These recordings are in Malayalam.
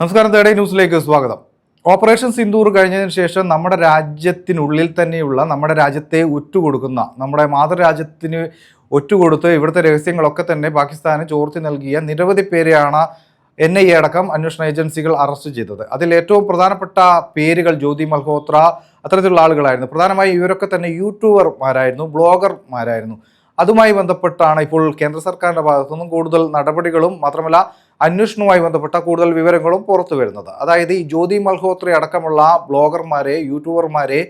നമസ്കാരം തേടേ ന്യൂസിലേക്ക് സ്വാഗതം. ഓപ്പറേഷൻ സിന്ദൂർ കഴിഞ്ഞതിന് ശേഷം നമ്മുടെ രാജ്യത്തിനുള്ളിൽ തന്നെയുള്ള നമ്മുടെ രാജ്യത്തെ ഒറ്റുകൊടുക്കുന്ന നമ്മുടെ മാതൃരാജ്യത്തിന് ഒറ്റുകൊടുത്ത് ഇവിടുത്തെ രഹസ്യങ്ങളൊക്കെ തന്നെ പാകിസ്ഥാന് ചോർത്തി നൽകിയ നിരവധി പേരെയാണ് എൻ ഐ എ അടക്കം അന്വേഷണ ഏജൻസികൾ അറസ്റ്റ് ചെയ്തത്. അതിൽ ഏറ്റവും പ്രധാനപ്പെട്ട പേരുകൾ ജ്യോതി മൽഹോത്ര അത്തരത്തിലുള്ള ആളുകളായിരുന്നു. പ്രധാനമായും ഇവരൊക്കെ തന്നെ യൂട്യൂബർമാരായിരുന്നു ബ്ലോഗർമാരായിരുന്നു. അതുമായി ബന്ധപ്പെട്ടാണ് ഇപ്പോൾ കേന്ദ്ര സർക്കാരിന്റെ ഭാഗത്തുനിന്നും കൂടുതൽ നടപടികളും മാത്രമല്ല അന്വേഷണവുമായി ബന്ധപ്പെട്ട കൂടുതൽ വിവരങ്ങളും പുറത്തു വരുന്നത്. അതായത് ഈ ജ്യോതി മൽഹോത്ര അടക്കമുള്ള ബ്ലോഗർമാരെ യൂട്യൂബർമാരെ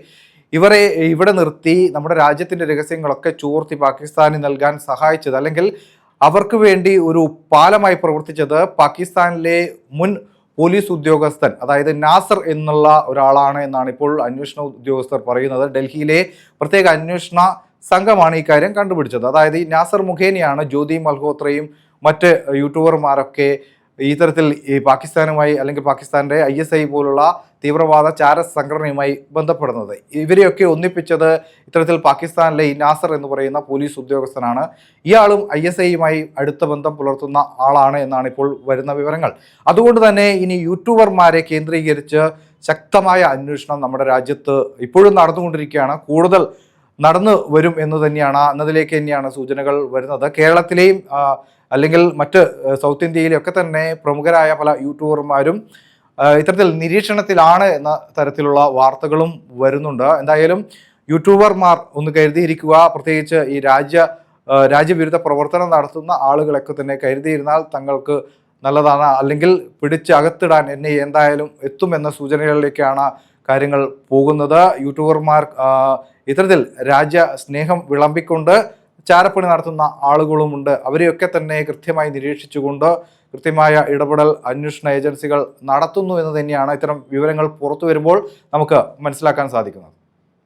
ഇവരെ ഇവിടെ നിർത്തി നമ്മുടെ രാജ്യത്തിന്റെ രഹസ്യങ്ങളൊക്കെ ചോർത്തി പാകിസ്ഥാന് നൽകാൻ സഹായിച്ചത് അല്ലെങ്കിൽ അവർക്ക് വേണ്ടി ഒരു പാലമായി പ്രവർത്തിച്ചത് പാകിസ്ഥാനിലെ മുൻ പോലീസ് ഉദ്യോഗസ്ഥൻ അതായത് നാസർ എന്നുള്ള ഒരാളാണ് എന്നാണ് ഇപ്പോൾ അന്വേഷണ ഉദ്യോഗസ്ഥർ പറയുന്നത്. ഡൽഹിയിലെ പ്രത്യേക അന്വേഷണ സംഘമാണ് ഈ കാര്യം കണ്ടുപിടിച്ചത്. അതായത് ഈ നാസർ മുഖേനയാണ് ജ്യോതി മൽഹോത്രയും മറ്റ് യൂട്യൂബർമാരൊക്കെ ഇത്തരത്തിൽ ഈ പാകിസ്ഥാനുമായി അല്ലെങ്കിൽ പാകിസ്ഥാന്റെ ഐ എസ് ഐ പോലുള്ള തീവ്രവാദ ചാര സംഘടനയുമായി ബന്ധപ്പെടുന്നത്. ഇവരെയൊക്കെ ഒന്നിപ്പിച്ചത് ഇത്തരത്തിൽ പാകിസ്ഥാനിലെ ഈ നാസർ എന്ന് പറയുന്ന പോലീസ് ഉദ്യോഗസ്ഥനാണ്. ഇയാളും ഐ എസ് ഐയുമായി അടുത്ത ബന്ധം പുലർത്തുന്ന ആളാണ് എന്നാണ് ഇപ്പോൾ വരുന്ന വിവരങ്ങൾ. അതുകൊണ്ട് തന്നെ ഇനി യൂട്യൂബർമാരെ കേന്ദ്രീകരിച്ച് ശക്തമായ അന്വേഷണം നമ്മുടെ രാജ്യത്ത് ഇപ്പോഴും നടന്നുകൊണ്ടിരിക്കുകയാണ്. കൂടുതൽ നടന്നു വരും എന്ന് തന്നെയാണ് എന്നതിലേക്ക് തന്നെയാണ് സൂചനകൾ വരുന്നത്. കേരളത്തിലെയും അല്ലെങ്കിൽ മറ്റ് സൗത്ത് ഒക്കെ തന്നെ പ്രമുഖരായ പല യൂട്യൂബർമാരും ഇത്തരത്തിൽ നിരീക്ഷണത്തിലാണ് എന്ന തരത്തിലുള്ള വാർത്തകളും വരുന്നുണ്ട്. എന്തായാലും യൂട്യൂബർമാർ ഒന്ന് കരുതിയിരിക്കുക പ്രത്യേകിച്ച് ഈ രാജ്യ രാജ്യവിരുദ്ധ പ്രവർത്തനം നടത്തുന്ന ആളുകളൊക്കെ തന്നെ കരുതിയിരുന്നാൽ തങ്ങൾക്ക് നല്ലതാണ്. അല്ലെങ്കിൽ പിടിച്ച് അകത്തിടാൻ എന്നെ എന്തായാലും എത്തുമെന്ന സൂചനകളിലേക്കാണ് കാര്യങ്ങൾ പോകുന്നത്. യൂട്യൂബർമാർ ഇത്തരത്തിൽ രാജ്യ സ്നേഹം വിളമ്പിക്കൊണ്ട് ചാരപ്പണി നടത്തുന്ന ആളുകളുമുണ്ട്. അവരെയൊക്കെ തന്നെ കൃത്യമായി നിരീക്ഷിച്ചുകൊണ്ട് കൃത്യമായ ഇടപെടൽ അന്വേഷണ ഏജൻസികൾ നടത്തുന്നു എന്ന് തന്നെയാണ് ഇത്തരം വിവരങ്ങൾ പുറത്തു വരുമ്പോൾ നമുക്ക് മനസ്സിലാക്കാൻ സാധിക്കുന്നത്.